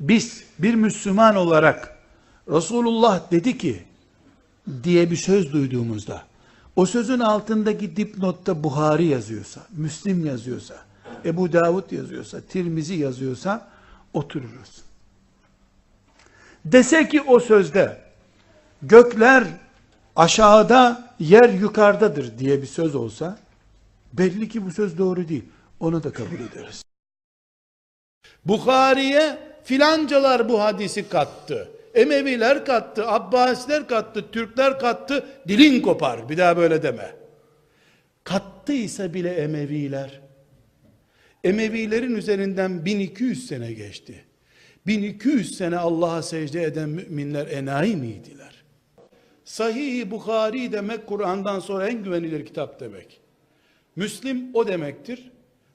Biz bir Müslüman olarak Resulullah dedi ki diye bir söz duyduğumuzda o sözün altındaki dipnotta Buhari yazıyorsa, Müslim yazıyorsa, Ebu Davud yazıyorsa, Tirmizi yazıyorsa otururuz. Dese ki o sözde gökler aşağıda, yer yukarıdadır diye bir söz olsa belli ki bu söz doğru değil. Onu da kabul ederiz. Bukhari'ye filancalar bu hadisi kattı. Emeviler kattı, Abbasiler kattı, Türkler kattı. Dilin kopar. Bir daha böyle deme. Kattıysa bile Emeviler. Emevilerin üzerinden 1200 sene geçti. 1200 sene Allah'a secde eden müminler enayi miydiler? Sahih-i Bukhari demek Kur'an'dan sonra en güvenilir kitap demek. Müslim o demektir.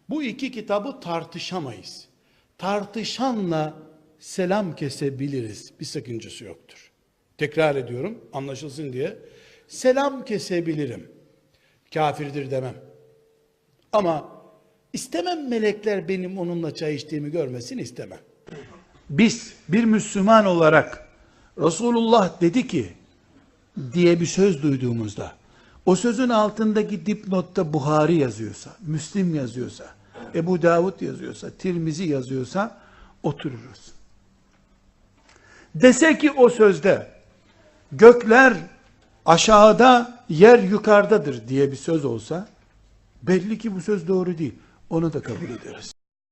Bu iki kitabı tartışamayız. Tartışanla selam kesebiliriz. Bir sakıncası yoktur. Tekrar ediyorum anlaşılsın diye. Selam kesebilirim. Kafirdir demem. Ama istemem melekler benim onunla çay içtiğimi görmesin istemem. Biz bir Müslüman olarak Resulullah dedi ki diye bir söz duyduğumuzda o sözün altındaki dipnotta Buhari yazıyorsa, Müslim yazıyorsa, Ebu Davud yazıyorsa, Tirmizi yazıyorsa otururuz. Dese ki o sözde gökler aşağıda, yer yukarıdadır diye bir söz olsa belli ki bu söz doğru değil. Onu da kabul ederiz.